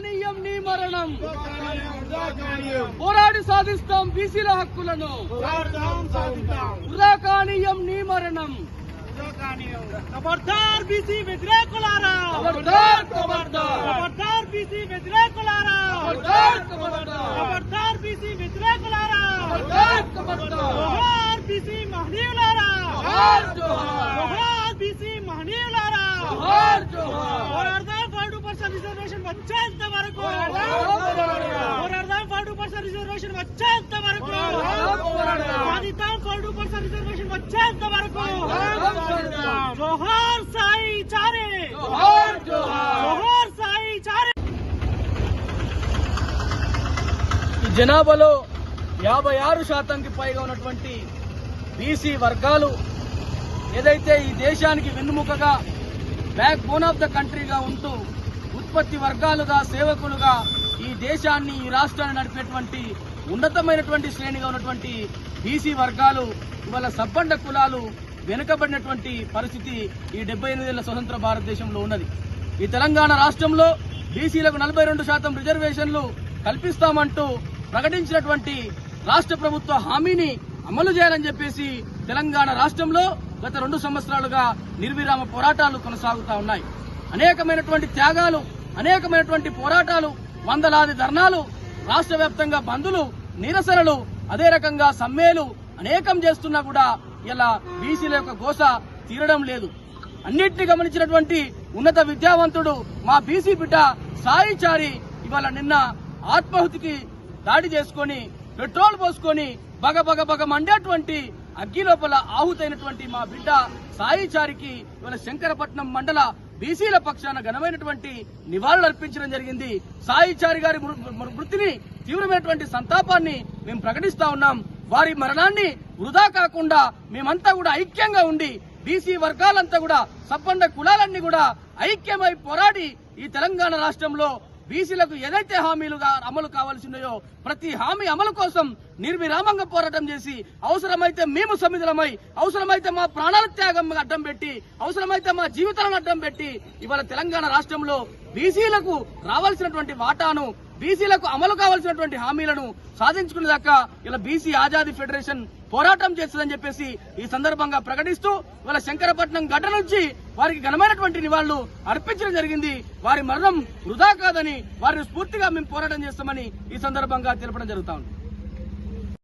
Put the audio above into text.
కానీయం నీ మరణం. పోరాడి సాధిస్తాం బీసీల హక్కులను. వృధా కానీయం నీ మరణం. ఖబర్దార్ బీసీ వ్యతిరేకులారా? ఖబర్దార్ ఖబర్దార్ ఖబర్దార్ బీసీ వ్యతిరేకులారా ఖబర్దార్ ఖబర్దార్ ఖబర్దార్ బీసీ వ్యతిరేకులారా ఖబర్దార్ ఖబర్దార్ జోహార్ బీసీ మహనీయులారా జోహార్ జోహార్ జోహార్ బీసీ మహనీయులారా జోహార్ జోహార్ పోరాడదాం ఫైవ్ టూ పర్సెంట్ రిజర్వేషన్ వచ్చేంత వరకు. పోరాడదాం. పర్సెంట్ రిజర్వేషన్ వచ్చేంత వరకు. సాధిద్దాం పర్సెంట్ రిజర్వేషన్ వచ్చేంత వరకు. జోహార్ సాయి చారే. జోహార్ సాయి చారే. ఈ జనాభాలో యాభై ఆరు శాతంకి పైగా ఉన్నటువంటి బీసీ వర్గాలు ఏదైతే ఈ దేశానికి వెన్నుముకగా బ్యాక్ బోన్ ఆఫ్ ద కంట్రీగా ఉంటూ ఉత్పత్తి వర్గాలుగా సేవకులుగా ఈ దేశాన్ని ఈ రాష్ట్రాన్ని నడిపేటువంటి ఉన్నతమైనటువంటి శ్రేణిగా ఉన్నటువంటి బీసీ వర్గాలు ఇవాళ సబ్బండ కులాలు వెనుకబడినటువంటి పరిస్థితి ఈ డెబ్బై ఎనిమిదేళ్ళ స్వతంత్ర భారతదేశంలో ఉన్నది. ఈ తెలంగాణ రాష్ట్రంలో బీసీలకు నలభై రెండు శాతం రిజర్వేషన్లు కల్పిస్తామంటూ ప్రకటించినటువంటి రాష్ట్ర ప్రభుత్వ హామీని అమలు చేయాలని చెప్పేసి తెలంగాణ రాష్ట్రంలో గత రెండు సంవత్సరాలుగా నిర్విరామ పోరాటాలు కొనసాగుతా ఉన్నాయి. అనేకమైనటువంటి త్యాగాలు అనేకమైనటువంటి పోరాటాలు వందలాది ధర్నాలు రాష్ట్ర వ్యాప్తంగా బంధులు నిరసనలు అదే రకంగా సమ్మెలు అనేకం చేస్తున్నా కూడా ఇలా బీసీల యొక్క గోస తీరడం లేదు. అన్నిటిని గమనించినటువంటి ఉన్నత విద్యావంతుడు మా బీసీ బిడ్డ సాయి చారి ఇవాళ నిన్న ఆత్మాహుతికి దాడి చేసుకొని పెట్రోల్ పోసుకొని బగ బగ బగ మండేటువంటి అగ్గి లోపల ఆహుతైనటువంటి మా బిడ్డ సాయి చారికి ఇవాళ శంకరపట్నం మండల బీసీల పక్షాన ఘనమైనటువంటి నివాళులు అర్పించడం జరిగింది. సాయిచారి గారి మృతిని తీవ్రమైనటువంటి సంతాపాన్ని మేము ప్రకటిస్తా ఉన్నాం. వారి మరణాన్ని వృధా కాకుండా మేమంతా కూడా ఐక్యంగా ఉండి బీసీ వర్గాలంతా కూడా సబ్బండ కులాలన్నీ కూడా ఐక్యమై పోరాడి ఈ తెలంగాణ రాష్ట్రంలో బీసీలకు ఏదైతే హామీలుగా అమలు కావాల్సి ఉన్నాయో ప్రతి హామీ అమలు కోసం నిర్విరామంగా పోరాటం చేసి అవసరమైతే మేము సమిధులమై అవసరమైతే మా ప్రాణాల త్యాగం అడ్డం పెట్టి అవసరమైతే మా జీవితాలను అడ్డం పెట్టి ఇవాళ తెలంగాణ రాష్ట్రంలో బీసీలకు రావాల్సినటువంటి వాటాను బీసీలకు అమలు కావాల్సినటువంటి హామీలను సాధించుకునేదాకా ఇలా బీసీ ఆజాదీ ఫెడరేషన్ పోరాటం చేస్తుందని చెప్పేసి ఈ సందర్భంగా ప్రకటిస్తూ ఇవాళ శంకరపట్నం గడ్డ నుంచి వారికి ఘనమైనటువంటి నివాళులు అర్పించడం జరిగింది. వారి మరణం వృధా కాదని వారిని స్ఫూర్తిగా మేము పోరాటం చేస్తామని ఈ సందర్భంగా తెలపడం జరుగుతా ఉంది.